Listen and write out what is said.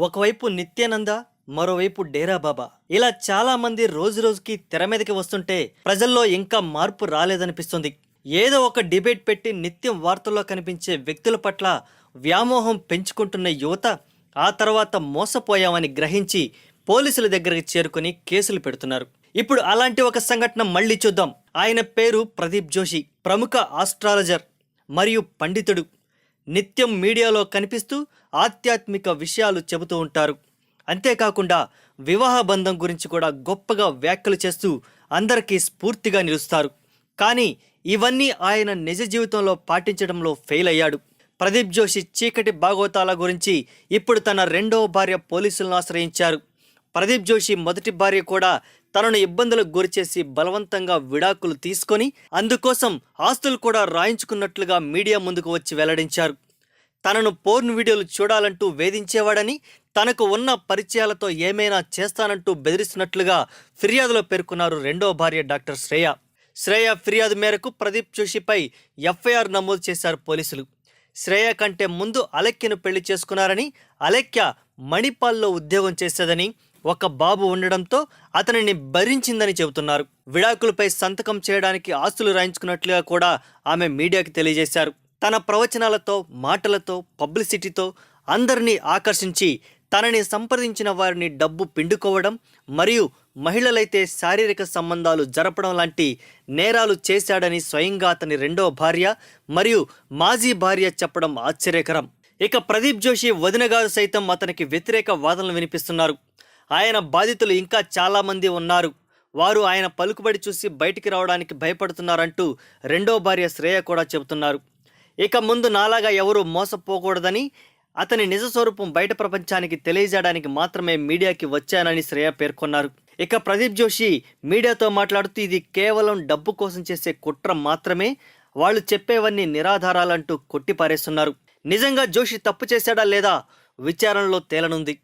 ఒకవైపు నిత్యానంద మరోవైపు డేరా బాబా. ఇలా చాలా మంది రోజు రోజుకి తెర మీదకి వస్తుంటే ప్రజల్లో ఇంకా మార్పు రాలేదనిపిస్తుంది. ఏదో ఒక డిబేట్ పెట్టి నిత్యం వార్తల్లో కనిపించే వ్యక్తుల పట్ల వ్యామోహం పెంచుకుంటున్న యువత ఆ తర్వాత మోసపోయామని గ్రహించి పోలీసుల దగ్గరికి చేరుకుని కేసులు పెడుతున్నారు. ఇప్పుడు అలాంటి ఒక సంఘటన మళ్ళీ చూద్దాం. ఆయన పేరు ప్రదీప్ జోషి ప్రముఖ ఆస్ట్రాలజర్ మరియు పండితుడు. నిత్యం మీడియాలో కనిపిస్తూ ఆధ్యాత్మిక విషయాలు చెబుతూ ఉంటారు. అంతేకాకుండా వివాహ బంధం గురించి కూడా గొప్పగా వ్యాఖ్యలు చేస్తూ అందరికీ స్ఫూర్తిగా నిలుస్తారు. కానీ ఇవన్నీ ఆయన నిజ జీవితంలో పాటించడంలో ఫెయిల్ అయ్యాడు. ప్రదీప్ జోషి చీకటి భాగవతాల గురించి ఇప్పుడు తన రెండవ భార్య పోలీసులను ఆశ్రయించారు. ప్రదీప్ జోషి మొదటి భార్య కూడా తనను ఇబ్బందులకు గురిచేసి బలవంతంగా విడాకులు తీసుకొని అందుకోసం ఆస్తులు కూడా రాయించుకున్నట్లుగా మీడియా ముందుకు వచ్చి వెల్లడించారు. తనను పోర్న్ వీడియోలు చూడాలంటూ వేధించేవాడని తనకు ఉన్న పరిచయాలతో ఏమైనా చేస్తానంటూ బెదిరిస్తున్నట్లుగా ఫిర్యాదులో పేర్కొన్నారు రెండో భార్య డాక్టర్ శ్రేయ. శ్రేయ ఫిర్యాదు మేరకు ప్రదీప్ జోషిపై ఎఫ్ఐఆర్ నమోదు చేశారు పోలీసులు. శ్రేయ కంటే ముందు అలెక్యను పెళ్ళి చేసుకున్నారని అలెక్య మణిపాల్లో ఉద్యోగం చేసేదని ఒక బాబు ఉండడంతో అతనిని భరించిందని చెబుతున్నారు. విడాకులపై సంతకం చేయడానికి ఆస్తులు రాయించుకున్నట్లుగా కూడా ఆమె మీడియాకి తెలియజేశారు. తన ప్రవచనాలతో మాటలతో పబ్లిసిటీతో అందరినీ ఆకర్షించి తనని సంప్రదించిన వారిని డబ్బు పిండుకోవడం మరియు మహిళలైతే శారీరక సంబంధాలు జరపడం లాంటి నేరాలు చేశాడని స్వయంగా అతని రెండవ భార్య మరియు మాజీ భార్య చెప్పడం ఆశ్చర్యకరం. ఇక ప్రదీప్ జోషి వదిన గారు సైతం అతనికి వ్యతిరేక వాదనలు వినిపిస్తున్నారు. ఆయన బాధితులు ఇంకా చాలామంది ఉన్నారు. వారు ఆయన పలుకుబడి చూసి బయటికి రావడానికి భయపడుతున్నారంటూ రెండో భార్య శ్రేయ కూడా చెబుతున్నారు. ఇక ముందు నాలాగా ఎవరూ మోసపోకూడదని అతని నిజ స్వరూపం బయట ప్రపంచానికి తెలియజేయడానికి మాత్రమే మీడియాకి వచ్చానని శ్రేయ పేర్కొన్నారు. ఇక ప్రదీప్ జోషి మీడియాతో మాట్లాడుతూ ఇది కేవలం డబ్బు కోసం చేసే కుట్ర మాత్రమే వాళ్ళు చెప్పేవన్నీ నిరాధారాలంటూ కొట్టిపారేస్తున్నారు. నిజంగా జోషి తప్పు చేశాడా లేదా విచారణలో తేలనుంది.